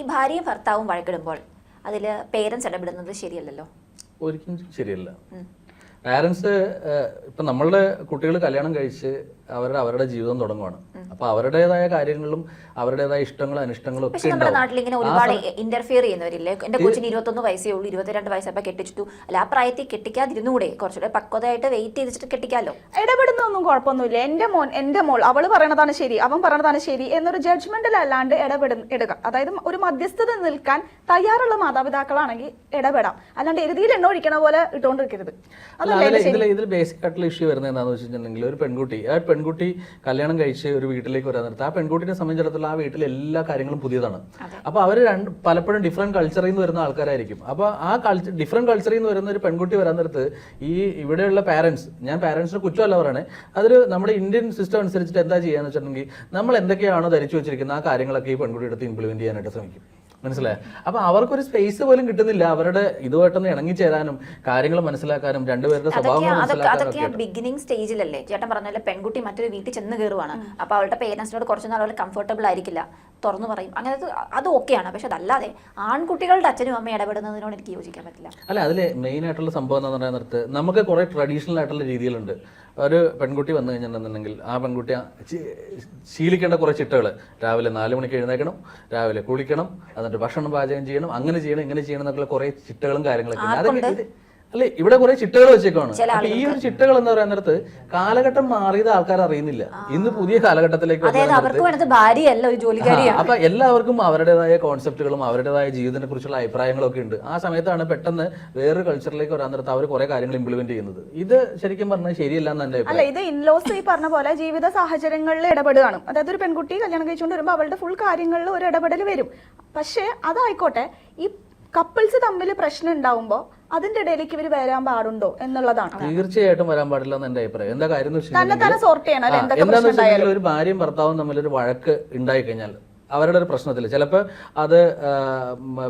ഈ ഭാര്യയും ഭർത്താവും വഴക്കിടുമ്പോൾ അതിൽ പേരൻസ് ഇടപെടുന്നത് ശരിയല്ലല്ലോ ഒരിക്കലും ശരിയല്ല. പാരൻസ് ഇപ്പൊ നമ്മളുടെ കുട്ടികൾ കല്യാണം കഴിച്ച് അവരുടെ അവരുടെ ജീവിതം തുടങ്ങുവാണ്. അപ്പൊ അവരുടേതായ കാര്യങ്ങളും അവരുടേതായ ഇഷ്ടങ്ങളും അനിഷ്ടങ്ങളും ഒക്കെ നമ്മുടെ നാട്ടിൽ ഇങ്ങനെ ഒരുപാട് ഇന്റർഫിയർ ചെയ്യുന്നവരില്ലേ? എന്റെ കൊച്ചിന് ഇരുപത്തൊന്ന് വയസ്സേ ഉള്ളൂ ഇരുപത്തിരണ്ട് വയസ്സപ്പോ കെട്ടിച്ചിട്ടു അല്ല ആ പ്രായത്തിൽ കെട്ടിക്കാതിരുന്നുകൂടെ കുറച്ചുകൂടെ പക്വതയായിട്ട് വെയിറ്റ് ചെയ്തിട്ട് കെട്ടിക്കാലോ? ഇടപെടുന്നൊന്നും കുഴപ്പമൊന്നുമില്ല. എന്റെ മോൻ എന്റെ മോൾ അവൾ പറയണതാണ് ശരി അവൻ പറയണതാണ് ശരി എന്നൊരു ജഡ്ജ്മെന്റിൽ അല്ലാണ്ട് ഇടപെടുന്ന ഇടുക. അതായത് ഒരു മധ്യസ്ഥത നിൽക്കാൻ തയ്യാറുള്ള മാതാപിതാക്കളാണെങ്കിൽ ഇടപെടാം. അല്ലാണ്ട് എരുതിയിൽ എണ്ണ ഒഴിക്കണ പോലെ ഇട്ടുകൊണ്ടിരിക്കരുത് അതിൽ ഇതിൽ ഇതിൽ ബേസിക് ആയിട്ടുള്ള ഇഷ്യൂ വരുന്നത് എന്താണെന്ന് വെച്ചിട്ടുണ്ടെങ്കിൽ ഒരു പെൺകുട്ടി ആ പെൺകുട്ടി കല്യാണം കഴിച്ച് ഒരു വീട്ടിലേക്ക് വരാൻ നിർത്തുക ആ പെൺകുട്ടിനെ സംബന്ധിച്ചിടത്തോളം ആ വീട്ടിലെ എല്ലാ കാര്യങ്ങളും പുതിയതാണ്. അപ്പൊ അവർ രണ്ട് പലപ്പോഴും ഡിഫറെന്റ് കൾച്ചറിൽ നിന്ന് വരുന്ന ആൾക്കാരായിരിക്കും. അപ്പൊ ആ കൾച്ചർ ഡിഫറെന്റ് കൾച്ചറിൽ നിന്ന് വരുന്ന ഒരു പെൺകുട്ടി വരാൻ നേരത്ത് ഈ ഇവിടെയുള്ള പാരന്റ്സ് ഞാൻ പാരന്റ്സിന് കുറ്റമല്ല പറയണേ അതൊരു നമ്മുടെ ഇന്ത്യൻ സിസ്റ്റം അനുസരിച്ചിട്ട് എന്താ ചെയ്യാന്ന് വെച്ചിട്ടുണ്ടെങ്കിൽ നമ്മൾ എന്തൊക്കെയാണോ ധരിച്ചു വെച്ചിരിക്കുന്ന ആ കാര്യങ്ങളൊക്കെ ഈ പെൺകുട്ടിയുടെ അടുത്ത് ഇംപ്ലിമെന്റ് ചെയ്യാനായിട്ട് ശ്രമിക്കും. മനസ്സിലായി? അപ്പൊ അവർക്കൊരു സ്പേസ് പോലും കിട്ടുന്നില്ല. അവരുടെ ഇതുമായിട്ടൊന്ന് ഇണങ്ങിച്ചേരാനും കാര്യങ്ങൾ മനസ്സിലാക്കാനും രണ്ടുപേരുടെ സ്വഭാവം അതൊക്കെ ബിഗിനിങ് സ്റ്റേജിലല്ലേ ചേട്ടൻ പറഞ്ഞാൽ പെൺകുട്ടി മറ്റൊരു വീട്ടിൽ ചെന്ന് കയറുവാണ് അപ്പൊ അവളുടെ പേരൻസിനോട് കുറച്ച് നാൾ അവൾ കംഫർട്ടബിൾ ആയിരിക്കില്ല. തുറന്നു പറയും. അങ്ങനെ അത് ഓക്കെയാണ് പക്ഷെ അതല്ലാതെ ആൺകുട്ടികളുടെ അച്ഛനും അമ്മയും ഇടപെടുന്നതിനോട് എനിക്ക് യോജിക്കാൻ പറ്റില്ല. അല്ല അതിൽ മെയിൻ ആയിട്ടുള്ള സംഭവം എന്താണെന്ന് നിർത്ത്. നമുക്ക് കുറെ ട്രഡീഷണൽ ആയിട്ടുള്ള രീതികളുണ്ട്. ഒരു പെൺകുട്ടി വന്നു കഴിഞ്ഞിട്ടുണ്ടെന്നുണ്ടെങ്കിൽ ആ പെൺകുട്ടി ശീലിക്കേണ്ട കുറേ ചിട്ടകൾ രാവിലെ നാല് മണിക്ക് എഴുന്നേക്കണം രാവിലെ കുളിക്കണം എന്നിട്ട് ഭക്ഷണം പാചകം ചെയ്യണം അങ്ങനെ ചെയ്യണം ഇങ്ങനെ ചെയ്യണം എന്നൊക്കെ കുറേ ചിട്ടകളും കാര്യങ്ങളൊക്കെ അതൊക്കെ അല്ലെ ഇവിടെ കുറെ ചിട്ടകൾ വെച്ചേക്കാണ് ഈ ഒരു ചിട്ടകൾ എന്ന് പറയുന്ന നേരത്ത് കാലഘട്ടം മാറിയത് ആൾക്കാർ അറിയുന്നില്ല. ഇന്ന് പുതിയ കാലഘട്ടത്തിലേക്ക് അപ്പൊ എല്ലാവർക്കും അവരുടേതായ കോൺസെപ്റ്റുകളും അവരുടേതായ ജീവിതത്തിനെ കുറിച്ചുള്ള അഭിപ്രായങ്ങളൊക്കെ ഉണ്ട്. ആ സമയത്താണ് പെട്ടെന്ന് വേറൊരു കൾച്ചറിലേക്ക് വരാൻ നേരത്ത് അവർ കുറെ കാര്യങ്ങൾ ഇംപ്ലിമെന്റ് ചെയ്യുന്നത്. ഇത് ശരിക്കും പറഞ്ഞാൽ ശരിയല്ല എന്നല്ല അല്ല ഇത് ഇൻലോസ് ഈ പറഞ്ഞ പോലെ ജീവിത സാഹചര്യങ്ങളിൽ ഇടപെടുകയാണ്. അതായത് ഒരു പെൺകുട്ടി കല്യാണം കഴിച്ചുകൊണ്ട് വരുമ്പോൾ അവളുടെ ഫുൾ കാര്യങ്ങളിൽ ഒരു ഇടപെടൽ വരും. പക്ഷേ അതായിക്കോട്ടെ ഈ കപ്പിൾസ് തമ്മിൽ പ്രശ്നം ഉണ്ടാവുമ്പോൾ അതിന്റെ ഇടയിലേക്ക് ഇവർ വരാൻ പാടുണ്ടോ എന്നുള്ളതാണ്. തീർച്ചയായിട്ടും വരാൻ പാടില്ല എന്ന് എന്റെ അഭിപ്രായം. എന്താ കാര്യം വെച്ചിട്ടുണ്ടെങ്കിൽ ഒരു ഭാര്യയും ഭർത്താവും തമ്മിൽ ഒരു വഴക്ക് ഉണ്ടായി കഴിഞ്ഞാൽ അവരുടെ ഒരു പ്രശ്നത്തിൽ ചിലപ്പോൾ അത്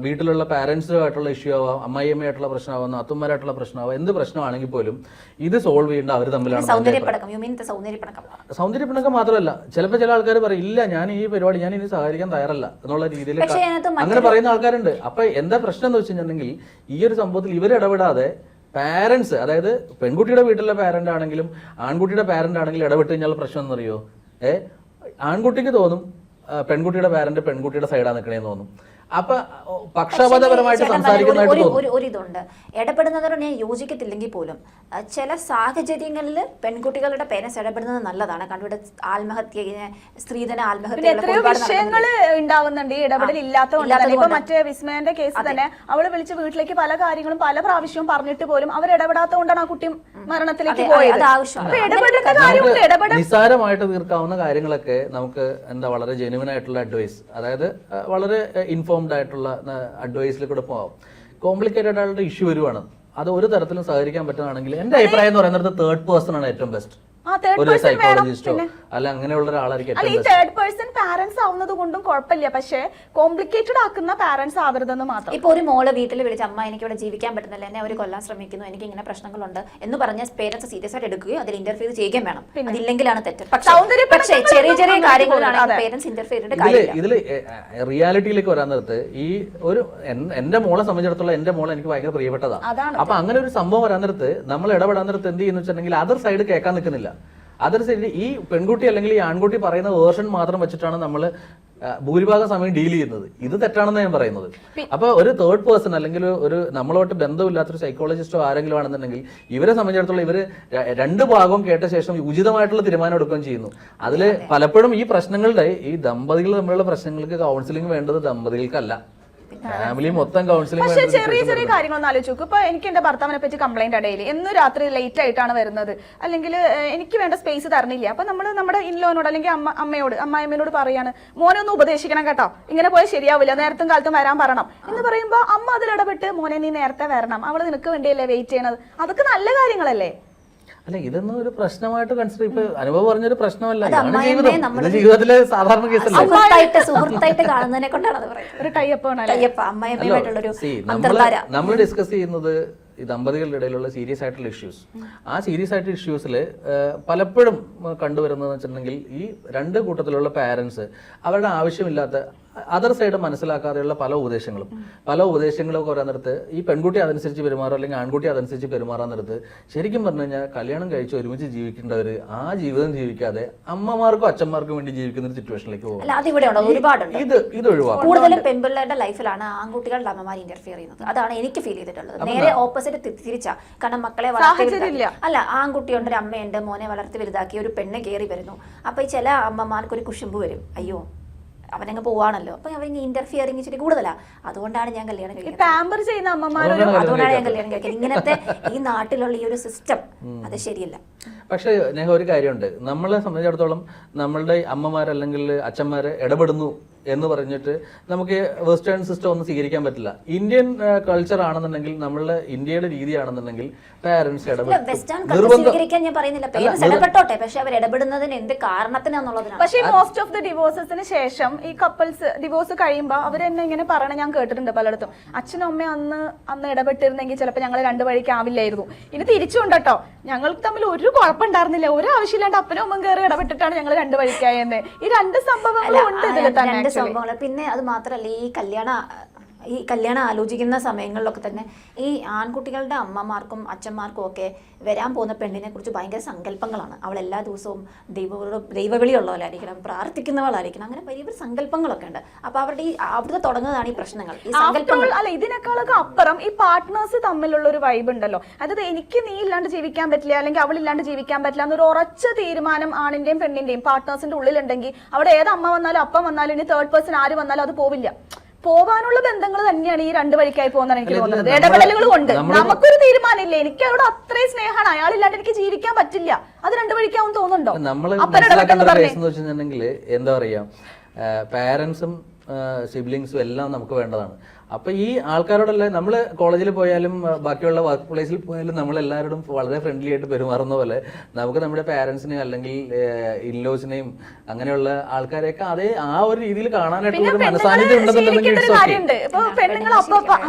വീട്ടിലുള്ള പാരൻസുമായിട്ടുള്ള ഇഷ്യൂ ആവാം അമ്മായിയമ്മയായിട്ടുള്ള പ്രശ്നമാവാം അത്തുമാരായിട്ടുള്ള പ്രശ്നമാവാം എന്ത് പ്രശ്നമാണെങ്കിൽ പോലും ഇത് സോൾവ് ചെയ്യേണ്ട അവർ തമ്മിലാണ് സൗന്ദര്യപ്പിണക്കം മാത്രമല്ല ചിലപ്പോൾ ചില ആൾക്കാർ പറയും ഇല്ല ഞാൻ ഈ പരിപാടി ഞാൻ ഇനി സഹകരിക്കാൻ തയ്യാറല്ല എന്നുള്ള രീതിയിൽ അങ്ങനെ പറയുന്ന ആൾക്കാരുണ്ട്. അപ്പൊ എന്താ പ്രശ്നം എന്ന് വെച്ചിട്ടുണ്ടെങ്കിൽ ഈ ഒരു സംഭവത്തിൽ ഇവർ ഇടപെടാതെ പാരന്റ്സ് അതായത് പെൺകുട്ടിയുടെ വീട്ടിലെ പാരന്റ് ആണെങ്കിലും ആൺകുട്ടിയുടെ പാരന്റ് ആണെങ്കിലും ഇടപെട്ട് കഴിഞ്ഞാൽ പ്രശ്നം എന്നറിയോ ഏഹ് ആൺകുട്ടിക്ക് തോന്നും പെൺകുട്ടിയുടെ പാരന്റ് പെൺകുട്ടിയുടെ സൈഡാണ് നിൽക്കണേന്ന് തോന്നും അപ്പൊ പക്ഷപാതപരമായിട്ട് സംസാരിക്കുന്നതായിട്ട് ഒരു- ഇതുണ്ട്. ഇടപെടുന്നതിനോട് ഞാൻ യോജിക്കത്തില്ലെങ്കിൽ പോലും ചില സാഹചര്യങ്ങളിൽ പെൺകുട്ടികളുടെ പേരൻസ് ഇടപെടുന്നത് നല്ലതാണ്. കാരണം ഇവിടെ ആത്മഹത്യ സ്ത്രീധന പിന്നെ ആത്മഹത്യ എത്രയോ വിഷയങ്ങൾ ഉണ്ടാവുന്നുണ്ട്. ഈ ഇടപെടൽ ഇല്ലാത്തതുകൊണ്ട്. മറ്റേ വിസ്മയന്റെ കേസ് തന്നെ അവൾ വിളിച്ച് വീട്ടിലേക്ക് പല കാര്യങ്ങളും പല പ്രാവശ്യവും പറഞ്ഞിട്ട് പോലും അവർ ഇടപെടാത്തതുകൊണ്ടാണ് ആ കുട്ടി മരണത്തിലേക്ക് പോയത്. നിസ്സാരമായിട്ട് തീർക്കാവുന്ന കാര്യങ്ങളൊക്കെ നമുക്ക് എന്താ വളരെ ജെനുവൻ ആയിട്ടുള്ള അഡ്വൈസ് അതായത് വളരെ വളരെ ഇൻഫോംഡ് ആയിട്ടുള്ള അഡ്വൈസിൽ കൂടെ പോകാം കോംപ്ലിക്കേറ്റഡ് ആയിട്ടുള്ള ഇഷ്യൂ വരുവാണ്. അത് ഒരു തരത്തിലും സഹകരിക്കാൻ പറ്റുന്നതാണെങ്കിൽ എന്റെ അഭിപ്രായം എന്ന് പറയുന്നത് തേർഡ് പേഴ്സൺ ആണ് ഏറ്റവും ബെസ്റ്റ് ഒരു സൈക്കോളജിസ്റ്റോ അല്ല അങ്ങനെയുള്ള ഒരാളായിരിക്കും ഏറ്റവും പാരന്റ്സ് ആവുന്നത് കൊണ്ടും കുഴപ്പമില്ല. പക്ഷേ കോംപ്ലിക്കേറ്റഡ് ആക്കുന്ന പാരന്റ്സ് ആവരുതെന്ന് മാത്രം. ഇപ്പൊ ഒരു മോൾ വീട്ടിൽ വിളിച്ച് അമ്മ എനിക്ക് ഇവിടെ ജീവിക്കാൻ പറ്റുന്നില്ല. എന്നെ അവർ കൊല്ലാൻ ശ്രമിക്കുന്നു. എനിക്ക് ഇങ്ങനെ പ്രശ്നങ്ങളുണ്ട്. എന്ന് പറഞ്ഞ പേരൻസ് സീരിയസ് ആയിട്ട് എടുക്കുകയും അതിൽ ഇന്റർഫിയർ ചെയ്യുകയും വേണം. അതില്ലെങ്കിലാണ് തെറ്റ്. പക്ഷേ ചെറിയ ചെറിയ കാര്യങ്ങളാണ്. പേരൻസ് ഇന്റർഫിയർ ഇതിൽ കാര്യമില്ല. ഇതിൽ റിയാലിറ്റിയിലേക്ക് വരാൻ നേരത്ത് ഈ ഒരു എന്റെ മോളെ സംബന്ധിച്ചിടത്തോളം എന്റെ മോളെ എനിക്ക് ഭയങ്കര പ്രിയപ്പെട്ടതാണ് അതാണ്. അപ്പൊ അങ്ങനെ ഒരു സംഭവം വരാൻ നേരത്ത് നമ്മൾ ഇടപെടാൻ നേരത്ത് എന്ത് ചെയ്യുന്നു വെച്ചിട്ടുണ്ടെങ്കിൽ അതർ സൈഡ് കേൾക്കാൻ നിൽക്കുന്നില്ല. അതർ സൈഡിൽ ഈ പെൺകുട്ടി അല്ലെങ്കിൽ ഈ ആൺകുട്ടി പറയുന്ന വേർഷൻ മാത്രം വെച്ചിട്ടാണ് നമ്മൾ ഭൂരിഭാഗം സമയം ഡീൽ ചെയ്യുന്നത്. ഇത് തെറ്റാണെന്ന് ഞാൻ പറയുന്നത്. അപ്പൊ ഒരു തേർഡ് പേഴ്സൺ അല്ലെങ്കിൽ ഒരു നമ്മളോട്ട് ബന്ധമില്ലാത്തൊരു സൈക്കോളജിസ്റ്റോ ആരെങ്കിലും ആണെന്നുണ്ടെങ്കിൽ ഇവരെ സംബന്ധിച്ചിടത്തോളം ഇവർ രണ്ട് ഭാഗവും കേട്ട ശേഷം ഉചിതമായിട്ടുള്ള തീരുമാനം എടുക്കുകയും ചെയ്യുന്നു. അതിൽ പലപ്പോഴും ഈ പ്രശ്നങ്ങളുടെ ഈ ദമ്പതികൾ തമ്മിലുള്ള പ്രശ്നങ്ങൾക്ക് കൗൺസിലിംഗ് വേണ്ടത് ദമ്പതികൾക്കല്ല. ഫാമിലി മൊത്തം കൗൺസിലിംഗ് പക്ഷേ ചെറിയ ചെറിയ കാര്യങ്ങളൊന്നും ആലോചിച്ച് നോക്കും. ഇപ്പൊ എനിക്ക് എന്റെ ഭർത്താവിനെ പറ്റി കംപ്ലൈന്റ് ഇടയിൽ എന്നും രാത്രി ലേറ്റ് ആയിട്ടാണ് വരുന്നത്. അല്ലെങ്കിൽ എനിക്ക് വേണ്ട സ്പേസ് തരണില്ല. അപ്പൊ നമ്മൾ നമ്മുടെ ഇൻലോനോട് അല്ലെങ്കിൽ അമ്മ അമ്മയോട് അമ്മായിമ്മയോട് പറയാണ് മോനെ ഒന്ന് ഉപദേശിക്കണം കേട്ടോ. ഇങ്ങനെ പോയാൽ ശരിയാവില്ല. നേരത്തും കാലത്തും വരാൻ പറയണം. എന്ന് പറയുമ്പോൾ അമ്മ അതിൽ ഇടപെട്ട് മോനെ നീ നേരത്തെ വരണം. അവൾ നിനക്ക് വേണ്ടിയല്ലേ വെയിറ്റ് ചെയ്യണത്? അതൊക്കെ നല്ല കാര്യങ്ങളല്ലേ? അല്ല ഇതൊന്നും ഒരു പ്രശ്നമായിട്ട് കൺസിഡർ ഇപ്പൊ അനുഭവം പറഞ്ഞൊരു പ്രശ്നമല്ല. അത് ഇതാണ് ജീവിതം. ഇത് ജീവിതത്തിലെ സാധാരണ കേസല്ലേ? സുഹൃത്തായിട്ട് സുഹൃത്തായിട്ട് കാണുന്നതിനെ കൊണ്ടാണ് അത് പറയുന്നത്. ഒരു ടൈപ്പ് ആണ് അയ്യപ്പ അമ്മയമ്മയുമായിട്ടുള്ളൊരു See, നമ്മൾ അന്തർധാര. നമ്മൾ ഡിസ്കസ് ചെയ്യുന്നത് ഈ ദമ്പതികളുടെ ഇടയിലുള്ള സീരിയസ് ആയിട്ടുള്ള ഇഷ്യൂസ് ആ സീരിയസ് ആയിട്ടുള്ള ഇഷ്യൂസിൽ പലപ്പോഴും കണ്ടുവരുന്നതെന്ന് വെച്ചിട്ടുണ്ടെങ്കിൽ ഈ രണ്ട് കൂട്ടത്തിലുള്ള പാരൻസ് അവരുടെ ആവശ്യമില്ലാത്ത അതർ സൈഡ് മനസ്സിലാക്കാതെയുള്ള പല ഉപദേശങ്ങളും. പല ഉപദേശങ്ങളൊക്കെ വരാൻ നേരത്ത് ഈ പെൺകുട്ടി അതനുസരിച്ച് പെരുമാറുക അല്ലെങ്കിൽ ആൺകുട്ടി അതനുസരിച്ച് പെരുമാറാൻ നേരത്ത് ശരിക്കും പറഞ്ഞു കഴിഞ്ഞാൽ കല്യാണം കഴിച്ച് ഒരുമിച്ച് ജീവിക്കേണ്ടവർ ആ ജീവിതം ജീവിക്കാതെ അമ്മമാർക്കും അച്ഛന്മാർക്കും വേണ്ടി ജീവിക്കുന്ന ഒരു സിറ്റുവേഷനിലേക്ക് പോകും. അല്ല അതിവിടെ ഉണ്ടോ ഒരുപാടുണ്ട്. ഇത് ഇത് ഒഴിവാക്കും. കൂടുതലും പെൺപിള്ളേരുടെ ലൈഫിലാണ് ആൺകുട്ടികളുടെ അമ്മമാർ ഇന്റർഫിയർ ചെയ്യുന്നത്. അതാണ് എനിക്ക് ഫീൽ ചെയ്തിട്ടുള്ളത്. നേരെ ഓപ്പോസിറ്റ് തിരിച്ചാ. കാരണം മക്കളെ അല്ല ആൺകുട്ടിയുണ്ട് ഒരു അമ്മയുണ്ട് മോനെ വളർത്തി വലുതാക്കി ഒരു പെണ്ണ് കയറി വരുന്നു. അപ്പൊ ഈ ചില അമ്മമാർക്ക് ഒരു കുശുമ്പ് വരും. അയ്യോ അവനങ്ങ് പോവാണല്ലോ. അപ്പൊ അവരിങ്ങ് ഇന്റർഫിയറിങ് ഇച്ചിരി കൂടുതലാ. അതുകൊണ്ടാണ് ഞാൻ കല്യാണം ഈ കഴിക്കുന്നത്. പാമ്പർ ചെയ്യുന്ന അമ്മമാരോ അതുകൊണ്ടാണ് ഞാൻ കല്യാണം കഴിക്കുന്നത്. ഇങ്ങനത്തെ ഈ നാട്ടിലുള്ള ഈ ഒരു സിസ്റ്റം അത് ശരിയല്ല. പക്ഷേ നേഹ ഒരു കാര്യമുണ്ട്. നമ്മളെ സംബന്ധിച്ചിടത്തോളം നമ്മളുടെ അമ്മമാരല്ലെങ്കിൽ അച്ഛന്മാർ ഇടപെടുന്നു എന്ന് പറഞ്ഞിട്ട് നമുക്ക് വെസ്റ്റേൺ സിസ്റ്റം ഒന്നും സ്വീകരിക്കാൻ പറ്റില്ല. ഇന്ത്യൻ കൾച്ചർ ആണെന്നുണ്ടെങ്കിൽ നമ്മളുടെ ഇന്ത്യയുടെ രീതിയാണെന്നുണ്ടെങ്കിൽ പാരന്റ്സ് വെസ്റ്റേൺ ഇടപെടും കൾച്ചർ സ്വീകരിക്കാൻ ഞാൻ പറയുന്നില്ല. പേരൻസ് ഇടപെട്ടോട്ടെ പക്ഷെ അവർ ഇടപെടുന്നതിന് എന്ത് കാരണത്തിനാന്നുള്ളതിനാണ് പക്ഷേ മോസ്റ്റ് ഓഫ് ദി ഡിവോഴ്സസിന് ശേഷം ഈ കപ്പിൾസ് ഡിവോഴ്സ് കഴിയുമ്പോൾ അവർ എന്നെ ഇങ്ങനെ പറയണ ഞാൻ കേട്ടിട്ടുണ്ട് പലയിടത്തും. അച്ഛനും അമ്മ അന്ന് അന്ന് ഇടപെട്ടിരുന്നെങ്കിൽ ചിലപ്പോൾ ഞങ്ങൾ രണ്ട് വഴിക്കാവില്ലായിരുന്നു ഇനി തിരിച്ചുണ്ട് കേട്ടോ ഞങ്ങൾക്ക് തമ്മിൽ ഒരു കുഴപ്പമുണ്ടായിരുന്നില്ല. ഒരു ആവശ്യമില്ലാണ്ട് അപ്പനും അമ്മയും കയറി ഇടപെട്ടിട്ടാണ് ഞങ്ങൾ രണ്ടു വഴിക്കായെന്ന്. ഈ രണ്ട് സംഭവങ്ങളും ഉണ്ട് ഇതിൽ തന്നെ. സംഭവങ്ങൾ പിന്നെ അത് മാത്രല്ല ഈ കല്യാണ ഈ കല്യാണം ആലോചിക്കുന്ന സമയങ്ങളിലൊക്കെ തന്നെ ഈ ആൺകുട്ടികളുടെ അമ്മമാർക്കും അച്ഛന്മാർക്കും ഒക്കെ വരാൻ പോകുന്ന പെണ്ണിനെ കുറിച്ച് ഭയങ്കര സങ്കല്പങ്ങളാണ്. അവൾ എല്ലാ ദിവസവും ദൈവവിളി ദൈവവിളിയുള്ളവരായിരിക്കണം പ്രാർത്ഥിക്കുന്നവളായിരിക്കണം അങ്ങനെ വലിയ വലിയ സങ്കല്പങ്ങളൊക്കെ ഉണ്ട്. അപ്പൊ അവരുടെ ഈ അവിടുത്തെ തുടങ്ങുന്നതാണ് ഈ പ്രശ്നങ്ങൾ. ഈ സങ്കല്പങ്ങൾ. അല്ല ഇതിനേക്കാളൊക്കെ അപ്പുറം ഈ പാർട്ട്നേഴ്സ് തമ്മിലുള്ള ഒരു വൈബ് ഉണ്ടല്ലോ. അതായത് എനിക്ക് നീ ഇല്ലാണ്ട് ജീവിക്കാൻ പറ്റില്ല അല്ലെങ്കിൽ അവൾ ഇല്ലാണ്ട് ജീവിക്കാൻ പറ്റില്ല എന്നൊരു ഉറച്ച തീരുമാനം ആണിന്റെയും പെണ്ണിന്റെയും പാർട്ട്നേഴ്സിന്റെ ഉള്ളിലുണ്ടെങ്കിൽ അവിടെ ഏത് അമ്മ വന്നാലും അപ്പം വന്നാലും ഇനി തേർഡ് പേഴ്സൺ ആര് വന്നാലും അത് പോവില്ല. പോവാനുള്ള ബന്ധങ്ങൾ തന്നെയാണ് ഈ രണ്ട് വഴിക്കായി പോകുന്നതാണ് എനിക്ക് തോന്നുന്നത്. ഇടപെടലുകൾ കൊണ്ട് നമുക്കൊരു തീരുമാനമില്ല? എനിക്ക് അവിടെ അത്രയും സ്നേഹമാണ്. അയാളില്ലാണ്ട് എനിക്ക് ജീവിക്കാൻ പറ്റില്ല. അത് രണ്ട് വഴിക്കാവും തോന്നുന്നുണ്ടോ? നമ്മൾ എന്താ പറയാ പാരന്റ്സും സിബ്ലിങ്സും എല്ലാം നമുക്ക് വേണ്ടതാണ്. അപ്പൊ ഈ ആൾക്കാരോടല്ല നമ്മൾ കോളേജിൽ പോയാലും ബാക്കിയുള്ള വർക്ക് പ്ലേസിൽ പോയാലും നമ്മൾ എല്ലാവരോടും വളരെ ഫ്രണ്ട്ലി ആയിട്ട് പെരുമാറുന്ന പോലെ നമുക്ക് നമ്മുടെ പാരന്റ്സിനെയും അല്ലെങ്കിൽ ഇൻലോസിനെയും അങ്ങനെയുള്ള ആൾക്കാരെയൊക്കെ അതേ ആ ഒരു രീതിയിൽ കാണാനായിട്ട് ഒരു മനസാന്നിധ്യം ഉണ്ടെന്നുണ്ടെങ്കിൽ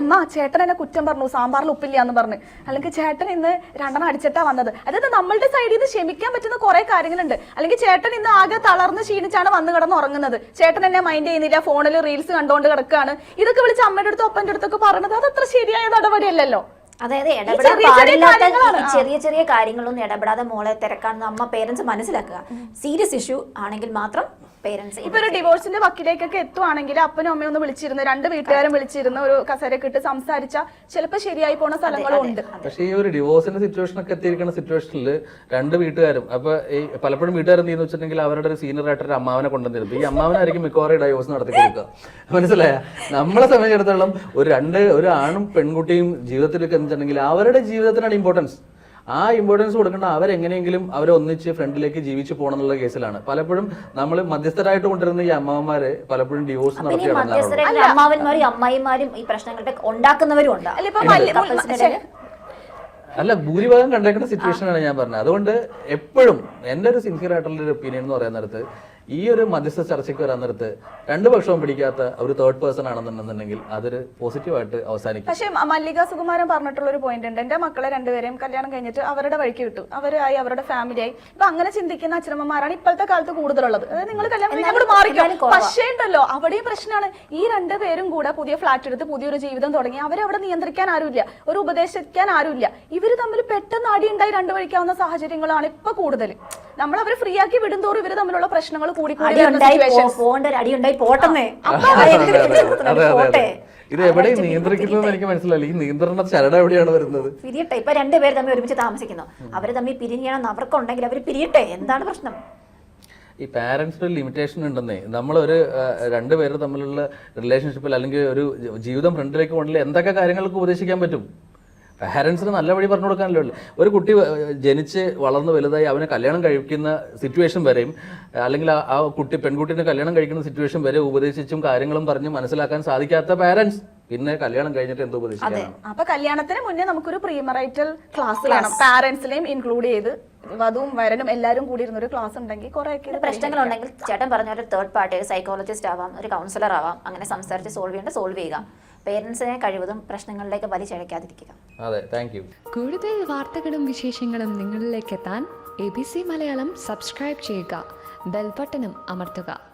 അമ്മ ചേട്ടൻ എന്നെ കുറ്റം പറഞ്ഞു സാമ്പാറിൽ ഉപ്പില്ല എന്ന് പറഞ്ഞു. അല്ലെങ്കിൽ ചേട്ടൻ ഇന്ന് രണ്ടെണ്ണം അടിച്ചിട്ടാ വന്നത്. അതായത് നമ്മളുടെ സൈഡിൽ നിന്ന് ക്ഷമിക്കാൻ പറ്റുന്ന കുറെ കാര്യങ്ങളുണ്ട്. അല്ലെങ്കിൽ ചേട്ടൻ ഇന്ന് ആകെ തളർന്ന് ക്ഷീണിച്ചാണ് വന്ന് കിടന്ന് ഉറങ്ങുന്നത്. ചേട്ടൻ എന്നെ മൈൻഡ് ചെയ്യുന്നില്ല ഫോണിൽ റീൽസ് കണ്ടുകൊണ്ട് കിടക്കുകയാണ് ഇതൊക്കെ വിളിച്ച് അമ്മയുടെ അടുത്തും അപ്പന്റെ അടുത്തൊക്കെ പറഞ്ഞത് അത് അത്ര ശരിയായ നടപടിയല്ലല്ലോ. അതായത് ഇടപെടാൻ ചെറിയ ചെറിയ പാടില്ലാത്ത കാര്യങ്ങളാണ്. ചെറിയ ചെറിയ കാര്യങ്ങളൊന്നും ഇടപെടാതെ മോളെ തിരക്കാണെന്ന് അമ്മ പേരൻസ് മനസ്സിലാക്കുക. സീരിയസ് ഇഷ്യൂ ആണെങ്കിൽ മാത്രം പേരൻസ് ഇപ്പൊ ഒരു ഡിവോഴ്സിന്റെ വക്കിലേക്കൊക്കെ എത്തുവാണെങ്കിൽ അപ്പനും അമ്മയും ഒന്ന് വിളിച്ചിരുന്നു രണ്ട് വീട്ടുകാരും വിളിച്ചിരുന്ന ഒരു കസേരയൊക്കെ ഇട്ട് സംസാരിച്ച ചിലപ്പോൾ ശരിയായി പോണ സ്ഥലങ്ങളും ഉണ്ട്. പക്ഷേ ഈ ഒരു ഡിവോഴ്സിന്റെ സിറ്റുവേഷൻ ഒക്കെ എത്തിയിരിക്കുന്ന സിറ്റുവേഷനിൽ രണ്ട് വീട്ടുകാരും അപ്പൊ ഈ പലപ്പോഴും വീട്ടുകാരും എന്ത് വെച്ചിട്ടുണ്ടെങ്കിൽ അവരുടെ ഒരു സീനിയർ ആയിട്ട് ഒരു അമ്മാവനെ കൊണ്ടുവന്നിരുന്നു. ഈ അമ്മാവനായിരിക്കും മിക്കവാറും ഡൈവോഴ്സ് നടത്തി കൊടുക്കുക മനസ്സിലായ? നമ്മളെ സംബന്ധിച്ചിടത്തോളം ഒരു രണ്ട് ഒരു ആണും പെൺകുട്ടിയും ജീവിതത്തിലേക്ക് വെച്ചിട്ടുണ്ടെങ്കിൽ അവരുടെ ജീവിതത്തിനാണ് ഇമ്പോർട്ടൻസ് ആ ഇമ്പോർട്ടൻസ് കൊടുക്കേണ്ട അവരെങ്ങനെയെങ്കിലും അവരെ ഒന്നിച്ച് ഫ്രണ്ടിലേക്ക് ജീവിച്ചു പോകണം എന്നുള്ള കേസിലാണ്. പലപ്പോഴും നമ്മൾ മധ്യസ്ഥരായിട്ട് കൊണ്ടിരുന്ന ഈ അമ്മമാര് പലപ്പോഴും ഡിവോഴ്സ് നടത്തി അമ്മാവന്മാരും അമ്മായിമാരും ഈ പ്രശ്നങ്ങളുടെ ഉണ്ടാക്കുന്നവരും ഉണ്ട്. അല്ല ഭൂരിഭാഗം കണ്ടേക്കുന്ന സിറ്റുവേഷൻ ആണ് ഞാൻ പറഞ്ഞത്. അതുകൊണ്ട് എപ്പോഴും എന്റെ ഒരു സിൻസിയർ ആയിട്ടുള്ള ഒരു ഒപ്പീനിയൻ എന്ന് പറയുന്ന നേരത്ത് ഈ ഒരു മധ്യസ്ഥ ചർച്ചയ്ക്ക് വരാൻ നേരത്ത് രണ്ട് പക്ഷവും പിടിക്കാത്ത ഒരു തേർഡ് പേഴ്സൺ ആണെന്നുണ്ടെന്നുണ്ടെങ്കിൽ അതൊരു പോസിറ്റീവായിട്ട് അവസാനിക്കും. പക്ഷേ മല്ലിക സുകുമാരൻ പറഞ്ഞിട്ടുള്ള ഒരു പോയിന്റ് ഉണ്ട്. എന്റെ മക്കളെ രണ്ടുപേരെയും കല്യാണം കഴിഞ്ഞിട്ട് അവരുടെ വഴിക്ക് വിട്ടു. അവരായി അവരുടെ ഫാമിലിയായി ഇപ്പൊ അങ്ങനെ ചിന്തിക്കുന്ന അച്ഛനമ്മമാരാണ് ഇപ്പോഴത്തെ കാലത്ത് കൂടുതലുള്ളത്. അതായത് നിങ്ങൾ കല്യാണം കഴിഞ്ഞാൽ എന്നാലും- മാറിക്കോ? എന്നാലും പക്ഷേ ഉണ്ടല്ലോ അവിടെയും പ്രശ്നമാണ്. ഈ രണ്ടുപേരും കൂടെ പുതിയ ഫ്ലാറ്റ് എടുത്ത് പുതിയൊരു ജീവിതം തുടങ്ങി. അവരെ അവിടെ നിയന്ത്രിക്കാൻ ആരുമില്ല. ഒരു ഉപദേശിക്കാൻ ആരുമില്ല. ഇവർ തമ്മിൽ പെട്ടെന്ന് അടി ഉണ്ടായി രണ്ടു വഴിക്കാവുന്ന സാഹചര്യങ്ങളാണ് ഇപ്പൊ കൂടുതൽ നമ്മൾ അവരെ ഫ്രീ ആക്കി വിടും തോറും ഇവർ തമ്മിലുള്ള പ്രശ്നങ്ങൾ കൂടി കൂടി അടി ഉണ്ടായി situations. പോകേണ്ട ഒരു അടി ഉണ്ടായി പോട്ടെന്നേ. പോട്ടെ. ഇത് എവിടെ നിയന്ത്രിക്കുന്നത് എനിക്ക് മനസ്സിലായില്ല. ഈ നിയന്ത്രണ ചരട് എവിടെയാണ് വരുന്നത്? പിരിയട്ടെ. ഇപ്പൊ രണ്ടുപേർ തമ്മിൽ ഒരുമിച്ച് താമസിക്കുന്നു. അവർ തമ്മിൽ പിരിഞ്ഞാണെന്ന് അവർക്കുണ്ടെങ്കിൽ അവർ പിരിയട്ടെ. എന്താണ് പ്രശ്നം? ഈ പാരന്റ്സിന് ഒരു ലിമിറ്റേഷൻ ഉണ്ടെന്നേ. നമ്മളൊരു രണ്ടുപേര് തമ്മിലുള്ള റിലേഷൻഷിപ്പിൽ അല്ലെങ്കിൽ ഒരു ജീവിതം ഫ്രണ്ടിലേക്ക് കൊണ്ടില്ല എന്തൊക്കെ കാര്യങ്ങൾക്ക് ഉപദേശിക്കാൻ പറ്റും? പാരന്റ്സിന് നല്ല വഴി പറഞ്ഞു കൊടുക്കാനല്ലോ ഉള്ളൂ. ഒരു കുട്ടി ജനിച്ച് വളർന്ന് വലുതായി അവനെ കല്യാണം കഴിക്കുന്ന സിറ്റുവേഷൻ വരെയും അല്ലെങ്കിൽ ആ- കുട്ടി പെൺകുട്ടീനെ കല്യാണം കഴിക്കുന്ന സിറ്റുവേഷൻ വരെ ഉപദേശിച്ചും കാര്യങ്ങളും പറഞ്ഞ് മനസ്സിലാക്കാൻ സാധിക്കാത്ത പാരന്റ്സ് പിന്നെ കല്യാണം കഴിഞ്ഞിട്ട് എന്ത് ഉപദേശിക്കാനാണ്? അപ്പൊ കല്യാണത്തിന് മുന്നേ നമുക്കൊരു പ്രീമറൈറ്റൽ ക്ലാസ് വേണം. പാരന്റ്സിനെയും ഇൻക്ലൂഡ് ചെയ്ത് വധുവും വരനും എല്ലാവരും കൂടി ഇരുന്ന ഒരു ക്ലാസ് ഉണ്ടെങ്കിൽ കുറെ പ്രശ്നങ്ങൾ ഉണ്ടെങ്കിൽ ചേട്ടൻ പറഞ്ഞ ഒരു തേർഡ് പാർട്ടി ഒരു സൈക്കോളജിസ്റ്റ് ആവാം ഒരു കൗൺസിലർ ആവാം അങ്ങനെ സംസാരിച്ച് സോൾവ് ചെയ്യേണ്ട സോൾവ് ചെയ്യുക. പേരൻസിനെ കഴിവതും പ്രശ്നങ്ങളിലേക്ക് വലിച്ചഴക്കാതിരിക്കുക. അതെ താങ്ക് യു കൂടുതൽ വാർത്തകളും വിശേഷങ്ങളും നിങ്ങളിലേക്ക് എത്താൻ A B C Malayalam subscribe ചെയ്യുക. ബെൽബട്ടനും അമർത്തുക.